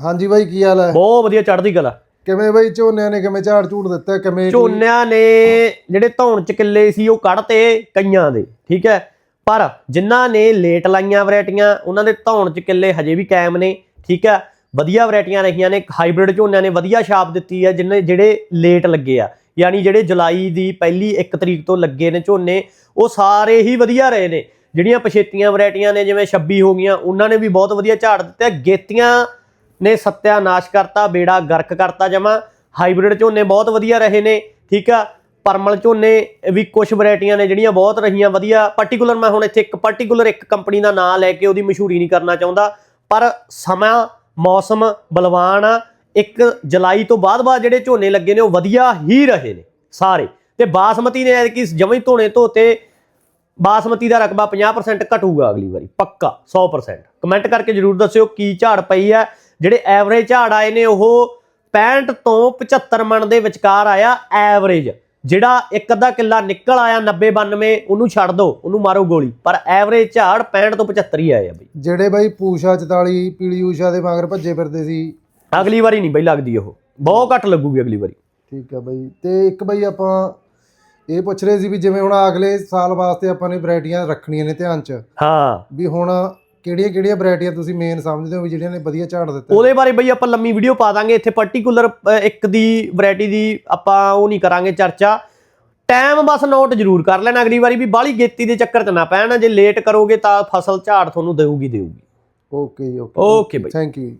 ਹਾਂਜੀ ਬਾਈ ਕੀ ਹਾਲ ਹੈ? ਬਹੁਤ ਵਧੀਆ ਚੜ੍ਹਦੀ ਕਲਾ। ਕਿਵੇਂ ਬਾਈ ਝੋਨਿਆਂ ਨੇ ਕਿਵੇਂ ਝਾੜ ਝੂੜ ਦਿੱਤਾ ਕਿਵੇਂ ਝੋਨਿਆਂ ਨੇ ਜਿਹੜੇ ਧੌਣ ਚ ਕਿੱਲੇ ਸੀ ਉਹ ਕੱਢਤੇ ਕਈਆਂ ਦੇ ਠੀਕ ਹੈ? ਪਰ ਜਿਨ੍ਹਾਂ ਨੇ ਲੇਟ ਲਾਈਆਂ ਵੈਰਾਈਟੀਆਂ ਉਹਨਾਂ ਦੇ ਧੌਣ ਚ ਕਿੱਲੇ ਹਜੇ ਵੀ ਕਾਇਮ ਨੇ ਠੀਕ ਹੈ? ਵਧੀਆ ਵੈਰਾਈਟੀਆਂ ਰਹੀਆਂ ਨੇ ਹਾਈਬ੍ਰਿਡ ਝੋਨਿਆਂ ਨੇ ਵਧੀਆ ਛਾਪ ਦਿੱਤੀ ਹੈ ਜਿਨ੍ਹਾਂ ਜਿਹੜੇ ਲੇਟ ਲੱਗੇ ਆ। ਯਾਨੀ ਜਿਹੜੇ ਜੁਲਾਈ ਦੀ ਪਹਿਲੀ 1 ਤਰੀਕ ਤੋਂ ਲੱਗੇ ਨੇ ਝੋਨੇ ਉਹ ਸਾਰੇ ਹੀ ਵਧੀਆ ਰਹੇ ਨੇ। ਜਿਹੜੀਆਂ ਪਛੇਤੀਆਂ ਵੈਰਾਈਟੀਆਂ ਨੇ ਜਿਵੇਂ 26 ਹੋ ਗਈਆਂ ਉਹਨਾਂ ਨੇ ਵੀ ਬਹੁਤ ਵਧੀਆ ਝਾੜ ਦਿੱਤੇ ਗੇਤੀਆਂ ਨੇ ਸੱਤਿਆਨਾਸ਼ ਕਰਤਾ ਬੇੜਾ ਗਰਕ ਕਰਤਾ ਜਮਾ। ਹਾਈਬ੍ਰਿਡ ਝੋਨੇ ਬਹੁਤ ਵਧੀਆ ਰਹੇ ਨੇ, ਠੀਕ ਆ? ਪਰਮਲ ਝੋਨੇ ਵੀ ਕੁਝ ਵੈਰਾਈਟੀਆਂ ਨੇ ਜਿਹੜੀਆਂ ਬਹੁਤ ਰਹੀਆਂ, ਵਧੀਆ। ਪਾਰਟਿਕੂਲਰ ਮੈਂ ਹੁਣ ਇੱਥੇ ਇੱਕ ਪਾਰਟਿਕੂਲਰ ਇੱਕ ਕੰਪਨੀ ਦਾ ਨਾਮ ਲੈ ਕੇ ਉਹਦੀ ਮਸ਼ਹੂਰੀ ਨਹੀਂ ਕਰਨਾ ਚਾਹੁੰਦਾ। ਪਰ ਸਮਾਂ, ਮੌਸਮ ਬਲਵਾਨ ਆ। ਇੱਕ ਜੁਲਾਈ ਤੋਂ ਬਾਅਦ ਬਾਅਦ ਜਿਹੜੇ ਝੋਨੇ ਲੱਗੇ ਨੇ, ਉਹ ਵਧੀਆ ਹੀ ਰਹੇ ਨੇ, ਸਾਰੇ। ਤੇ ਬਾਸਮਤੀ ਨੇ ਕਿ ਜਮਾਂ ਧੋਣੇ ਧੋਤੇ, ਬਾਸਮਤੀ ਦਾ ਰਕਬਾ 50% ਘਟੂਗਾ ਅਗਲੀ ਵਾਰੀ, ਪੱਕਾ 100% ਕਮੈਂਟ ਕਰਕੇ ਜਰੂਰ ਦੱਸਿਓ ਕੀ ਝਾੜ ਪਈ ਹੈ ਜਿਹੜੇ ਐਵਰੇਜ ਝਾੜ ਆਏ ਨੇ ਉਹ 65 ਤੋਂ 75 ਮਣ ਦੇ ਵਿਚਕਾਰ ਆਇਆ ਐਵਰੇਜ। ਜਿਹੜਾ ਇੱਕ ਅੱਧਾ ਕਿੱਲਾ ਨਿਕਲ ਆਇਆ 90 92 ਉਹਨੂੰ ਛੱਡ ਦਿਓ ਉਹਨੂੰ ਮਾਰੋ ਗੋਲੀ। ਪਰ ਐਵਰੇਜ ਝਾੜ 65 ਤੋਂ 75 ਹੀ ਆਏ ਆ ਬਈ। ਜਿਹੜੇ ਬਾਈ ਪੂਸ਼ਾ 44 ਪੀਲੀ ਊਸ਼ਾ ਦੇ ਮਗਰ ਭੱਜੇ ਫਿਰਦੇ ਸੀ। ਅਗਲੀ ਵਾਰੀ ਨਹੀਂ ਬਈ ਲੱਗਦੀ ਉਹ। ਬਹੁਤ ਘੱਟ ਲੱਗੂਗੀ ਅਗਲੀ ਵਾਰੀ। ਠੀਕ ਆ ਬਾਈ। ਤੇ ਇੱਕ ਬਾਈ ਆਪਾਂ ਇਹ ਪੁੱਛ ਰਹੇ ਸੀ ਵੀ ਜਿਵੇਂ ਹੁਣ ਅਗਲੇ ਸਾਲ ਵਾਸਤੇ ਆਪਾਂ ਨੇ ਵੈਰਾਈਟੀਆਂ ਰੱਖਣੀਆਂ ਨੇ ਧਿਆਨ 'ਚ। ਹਾਂ। ਵੀ ਹੁਣ ਕਿਹੜੀਆਂ ਕਿਹੜੀਆਂ ਵੈਰਾਈਟੀਆਂ ਤੁਸੀਂ ਮੇਨ ਸਮਝਦੇ ਹੋ ਵੀ ਜਿਹੜੀਆਂ ਨੇ ਵਧੀਆ ਝਾੜ ਦਿੱਤਾ? ਉਹਦੇ ਬਾਰੇ ਬਈ ਆਪਾਂ ਲੰਮੀ ਵੀਡੀਓ ਪਾ ਦਾਂਗੇ। ਇੱਥੇ ਪਾਰਟਿਕੂਲਰ ਇੱਕ ਦੀ ਵੈਰਾਈਟੀ ਦੀ ਆਪਾਂ ਉਹ ਨਹੀਂ ਕਰਾਂਗੇ ਚਰਚਾ। ਟਾਈਮ ਬਸ ਨੋਟ ਜ਼ਰੂਰ ਕਰ ਲੈਣਾ ਅਗਲੀ ਵਾਰੀ ਵੀ ਬਾਹਲੀ ਗੇਤੀ ਦੇ ਚੱਕਰ 'ਚ ਨਾ ਪੈਣ। ਜੇ ਲੇਟ ਕਰੋਗੇ ਤਾਂ ਫਸਲ ਝਾੜ ਤੁਹਾਨੂੰ ਦੇਊਗੀ ਦੇਊਗੀ ਓਕੇ ਓਕੇ ਓਕੇ ਬਈ। Thank you